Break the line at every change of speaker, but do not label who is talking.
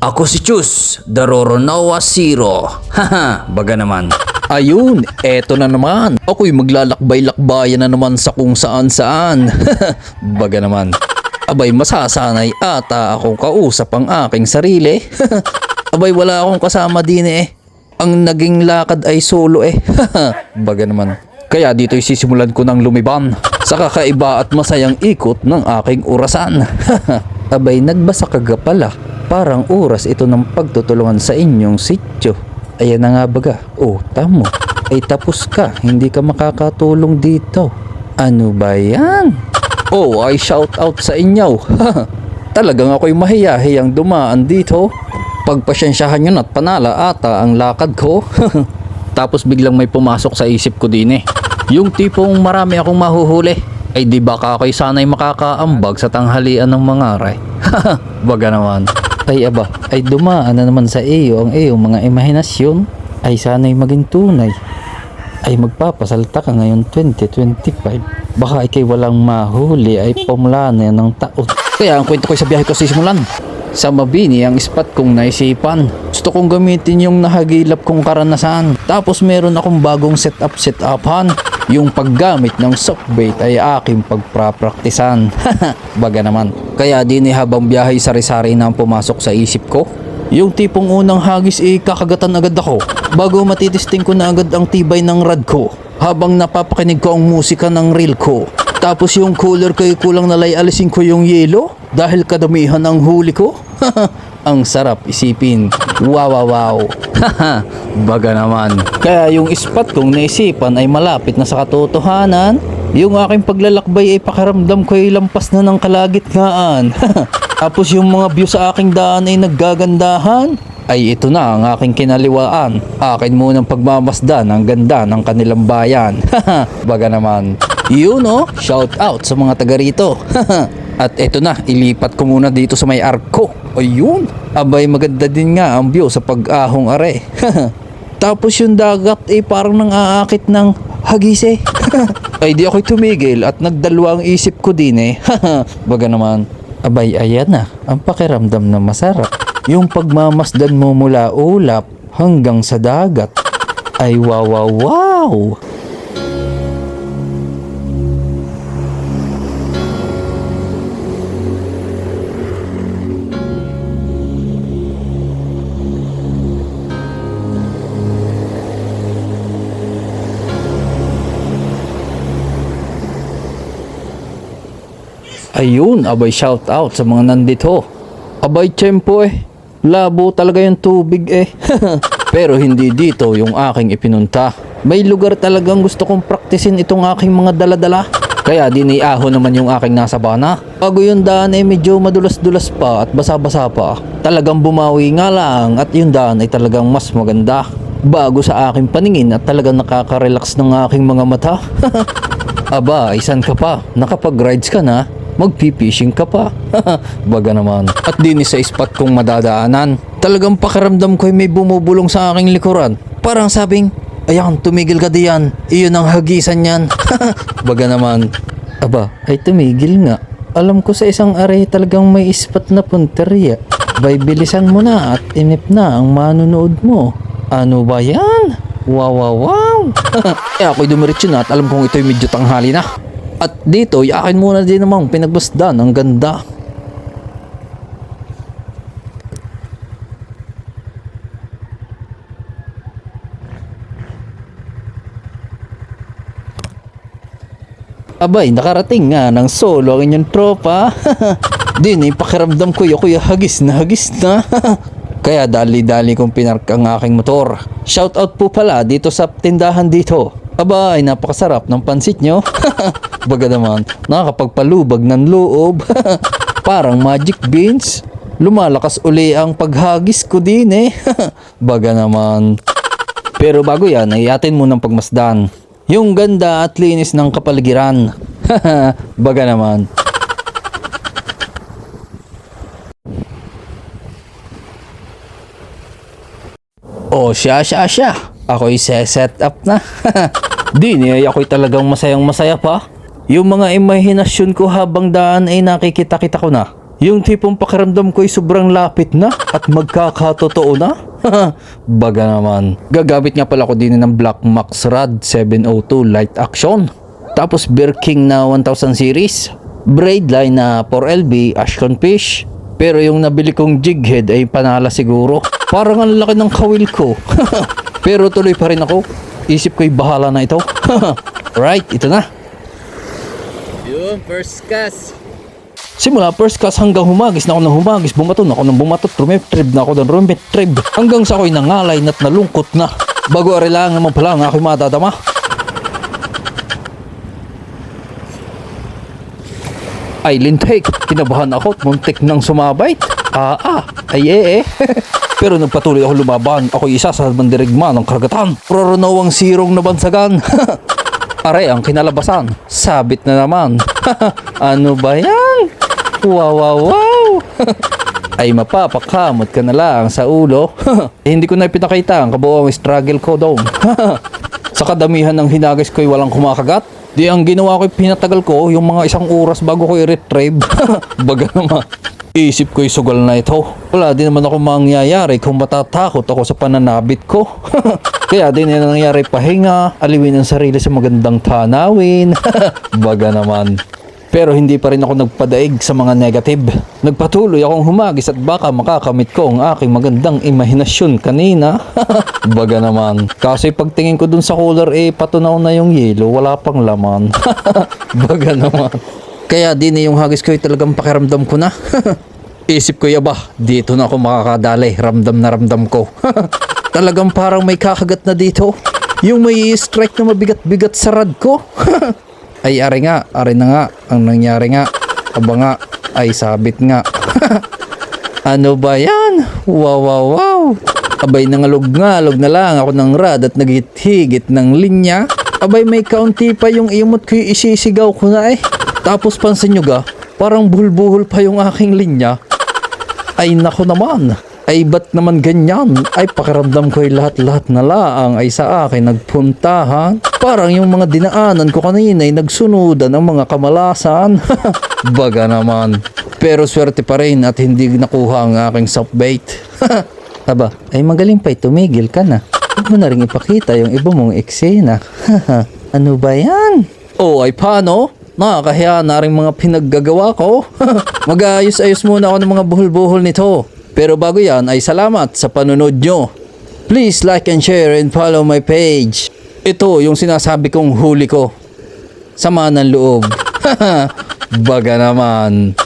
Ako si Chus, Daroronawa Zero. Haha, baga naman.
Ayun, eto na naman. Ako'y maglalakbay-lakbayan na naman sa kung saan-saan. Baga naman. Abay, masasanay ata akong kausap ang aking sarili. Abay, wala akong kasama din eh. Ang naging lakad ay solo eh. Baga naman. Kaya dito'y sisimulan ko ng lumiban sa kakaiba at masayang ikot ng aking orasan. Abay, nagbasa kaga pala. Parang oras ito ng pagtutulungan sa inyong sityo. Ayan na nga baga. Oh, tamo. Ay tapos ka. Hindi ka makakatulong dito. Ano ba yan? Oh, ay shout out sa inyo. Talagang ako'y mahiyahiyang dumaan dito. Pagpasyensyahan nyo at panala ata ang lakad ko. Tapos biglang may pumasok sa isip ko din eh. Yung tipong marami akong mahuhuli. Ay di ba ka ako'y sana'y makakaambag sa tanghalian ng mga aray. Baga naman. Ay aba, ay dumaan na naman sa iyo ang iyong mga imahinasyon. Ay sana'y maging tunay. Ay magpapasalta ka ngayon 2025. Baka ikay walang mahuli ay pamula na yan ng taon. Kaya ang kwento ko sa biyahe ko sisimulan. Sa Mabini ang spot kong naisipan. Gusto kong gamitin yung nahagilap kong karanasan. Tapos meron akong bagong setup setupan. Yung paggamit ng softbait ay aking pagprapraktisan. Baga naman. Kaya din eh habang biyahe sari-sari na ang pumasok sa isip ko. Yung tipong unang hagis eh kakagatan agad ako. Bago matitisting ko na agad ang tibay ng rad ko. Habang napapakinig ko ang musika ng reel ko. Tapos yung cooler ko ay kulang nalay alisin ko yung yelo dahil kadamihan ang huli ko. ang sarap isipin. Wow wow wow. Baga naman. Kaya yung spot kong naisipan ay malapit na sa katotohanan. Yung aking paglalakbay ay pakaramdam ko ay lampas na ng kalagitnaan. Tapos yung mga view sa aking daan ay naggagandahan. Ay ito na ang aking kinaliwaan. Akin munang pagmamasdan ang ganda ng kanilang bayan. Baga naman. Yun oh, shout out sa mga taga rito. At eto na, ilipat ko muna dito sa may arko. Ayun, abay maganda din nga ang view sa pag-ahong are. Tapos yung dagat ay parang nang aakit ng hagise. ay di ako'y tumigil at nagdalwa ang isip ko din eh. Baga naman, abay ayan na, ang pakiramdam na masarap. Yung pagmamasdan mo mula ulap hanggang sa dagat. Ay wow wow wow! Ayun, abay shout out sa mga nandito. Abay tiyempo eh. Labo talaga yung tubig eh. Pero hindi dito yung aking ipinunta. May lugar talagang gusto kong praktisin itong aking mga daladala. Kaya diniaho naman yung aking nasa bana. Bago yung daan ay medyo madulas-dulas pa at basa-basa pa. Talagang bumawi nga lang at yung daan ay talagang mas maganda. Bago sa aking paningin at talagang nakaka-relax ng aking mga mata. Aba, isan ka pa? Nakapag-rides ka na? Magpipishing ka pa? Baga naman. At din sa spot kong madadaanan. Talagang pakiramdam ko ay may bumubulong sa aking likuran. Parang sabing, ayan, tumigil ka diyan. Iyon ang hagisan yan. Baga naman. Aba, ay tumigil nga. Alam ko sa isang aray talagang may spot na punteriya. Bay bilisan mo na at inip na ang manunood mo. Ano ba yan? Wow, wow, wow! Kaya ako'y dumiretso na at alam kong ito'y medyo tanghali na. At dito, akin muna din namang pinagbasdan. Ang ganda. Abay, nakarating nga ng solo ang inyong tropa. Din, eh, pakiramdam ko yung kuya hagis na hagis na. Kaya dali-dali kong pinark ang aking motor. Shout out po pala dito sa tindahan dito. Aba, ay napakasarap ng pansit nyo. Baga naman, nakakapagpalubag ng loob. Parang magic beans. Lumalakas uli ang paghagis ko din eh. Baga naman. Pero bago yan, ay atin munang pagmasdan. Yung ganda at linis ng kapaligiran. Baga naman. O siya, siya, siya. Ako'y set up na. Di ni ako'y talagang masayang masaya pa. Yung mga imahinasyon ko habang daan ay nakikita-kita ko na. Yung tipong pakiramdam ko'y sobrang lapit na at magkakatotoo na. Baga naman. Gagamit nga pala ko din ng Black Max Rad 702 Light Action. Tapos Bear King na 1000 series. Braid line na 4LB Ashcon Fish. Pero yung nabili kong jig head ay panala siguro. Parang ang laki ng kawil ko. Pero tuloy pa rin ako. Isip ko'y bahala na ito. right, ito na.
Yun, first cast.
Simula first class hanggang humagis na ako ng humagis, bumaton ako ng bumatot, rumetrib na ako ng rumetrib, hanggang sa ako'y nangalay na't nalungkot na. Bago arilang naman pala ang ako'y madadama. Ay lintik, kinabahan ako at muntik nang sumabait. Ah ah, ay eh eh. Pero nagpatuloy ako lumaban, ako isa sa mandirigma ng karagatan. Proronawang sirong nabansagan. Are ang kinalabasan. Sabit na naman. ano ba yan? Wow, wow, wow. Ay mapapakamot ka na lang sa ulo. eh, hindi ko na pinakita ang kabuoang struggle ko doon. sa kadamihan ng hinagis ko'y walang kumakagat. Di ang ginawa ko'y pinatagal ko yung mga isang oras bago ko i-retrieve. Baga naman. Isip ko'y sugal na ito. Wala din naman ako mangyayari kung matatakot ako sa pananabit ko. Kaya din na nangyari pahinga, aliwin ang sarili sa magandang tanawin. Baga naman. Pero hindi pa rin ako nagpadaig sa mga negative. Nagpatuloy akong humagis at baka makakamit ko ang aking magandang imahinasyon kanina. Baga naman. Kasi pagtingin ko dun sa cooler eh patunaw na yung yelo, wala pang laman. Baga naman. Kaya din eh, yung hagis ko talagang pakiramdam ko na. Isip ko yaba, dito na ako makakadali. Ramdam na ramdam ko. talagang parang may kakagat na dito. Yung may strike na mabigat-bigat sa rad ko. ay ari nga, ari na nga. Ang nangyari nga. Aba nga, ay sabit nga. ano ba yan? Wow, wow, wow. Abay nangalog-ngalog na lang ako ng rad at nagihit-higit ng linya. Abay may kaunti pa yung imot ko yung isisigaw ko na eh. Tapos pansin nyo ga, parang buhol-buhol pa yung aking linya. Ay nako naman. Ay ba't naman ganyan? Ay pakiramdam ko ay lahat-lahat na laang ay sa akin nagpuntahan. Parang yung mga dinaanan ko kanina ay nagsunudan ng mga kamalasan. Baga naman. Pero swerte pa rin at hindi nakuha ang aking soft bait. Aba, ay magaling pa tumigil ka na. Huwag mo na rin ipakita yung iba mong eksena. ano ba yan? Oh, ay paano? Nakakahiya na rin mga pinaggagawa ko. Mag-ayos-ayos muna ako ng mga buhol-buhol nito. Pero bago yan ay salamat sa panunod nyo. Please like and share and follow my page. Ito yung sinasabi kong huli ko. Sama ng loob. Baga naman.